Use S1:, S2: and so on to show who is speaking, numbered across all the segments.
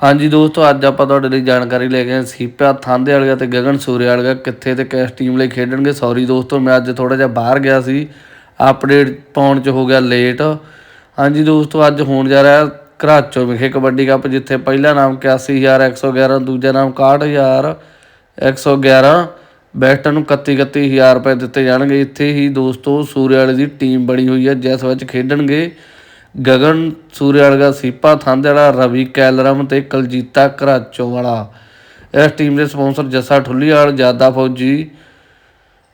S1: ਹਾਂਜੀ ਦੋਸਤੋ, ਅੱਜ ਆਪਾਂ ਤੁਹਾਡੇ ਲਈ ਜਾਣਕਾਰੀ ਲੈ ਕੇ ਆਏ ਸੀਪਾ ਥਾਂਦੇ ਵਾਲਿਆ ਤੇ ਗਗਨ ਸੂਰੇ ਵਾਲਿਆ ਕਿੱਥੇ ਤੇ ਕਿਸ ਟੀਮ ਲਈ ਖੇਡਣਗੇ। ਸੌਰੀ ਦੋਸਤੋ, ਮੈਂ ਅੱਜ ਥੋੜਾ ਜਿਹਾ ਬਾਹਰ ਗਿਆ ਸੀ। ਅਪਡੇਟ ਪਾਉਣ ਚ ਹੋ ਗਿਆ ਲੇਟ ਹਾਂਜੀ ਦੋਸਤੋ, ਅੱਜ ਹੋਣ ਜਾ ਰਿਹਾ ਘਰਾਚੋ ਵਿਖੇ ਕਬੱਡੀ ਕੱਪ, ਜਿੱਥੇ ਪਹਿਲਾ ਨਾਮ 81111 ਦੂਜਾ ਨਾਮ 61000 111 ਬੈਸਟਾਂ ਨੂੰ 31 31000 ਰੁਪਏ ਦਿੱਤੇ ਜਾਣਗੇ। ਇੱਥੇ ਹੀ ਦੋਸਤੋ ਸੂਰੇ ਵਾਲੇ ਦੀ ਟੀਮ ਬਣੀ ਹੋਈ ਹੈ, ਜਿਸ ਵਿੱਚ ਖੇਡਣਗੇ ਗਗਨ ਸੂਰੇ ਵਾਲਾ ਸੀਪਾ ਥੰਦ ਵਾਲਾ ਰਵੀ ਕੈਲਰਮ ਤੇ ਕਲਜੀਤਾ ਘਰਾਚੋ ਵਾਲਾ। ਇਸ ਟੀਮ ਦੇ ਸਪਾਂਸਰ ਜੱਸਾ ਠੁੱਲੀਆਲ ਜਾਦਾ ਫੌਜੀ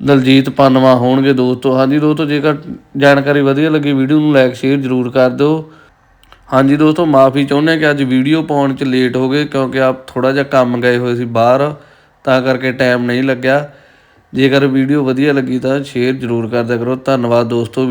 S1: ਦਲਜੀਤ ਪਾਨਵਾ ਹੋਣਗੇ ਦੋਸਤੋ। ਹਾਂਜੀ ਦੋਸਤੋ, ਜੇਕਰ ਜਾਣਕਾਰੀ ਵਧੀਆ ਲੱਗੀ, ਵੀਡੀਓ ਨੂੰ ਲਾਈਕ, ਸ਼ੇਅਰ ਜ਼ਰੂਰ ਕਰ ਦਿਓ। ਹਾਂਜੀ ਦੋਸਤੋ, ਮਾਫੀ ਚਾਹੁੰਦੇ ਹਾਂ ਕਿ ਅੱਜ ਵੀਡੀਓ ਪਾਉਣ 'ਚ ਲੇਟ ਹੋ ਗਏ, ਕਿਉਂਕਿ ਆਪ ਥੋੜਾ ਜਿਹਾ ਕੰਮ ਗਏ ਹੋਏ ਸੀ ਬਾਹਰ, ਤਾਂ ਕਰਕੇ ਟਾਈਮ ਨਹੀਂ ਲੱਗਿਆ। ਜੇਕਰ ਵੀਡੀਓ ਵਧੀਆ ਲੱਗੀ ਤਾਂ ਸ਼ੇਅਰ ਜ਼ਰੂਰ ਕਰਦਿਆ ਕਰੋ। ਧੰਨਵਾਦ ਦੋਸਤੋ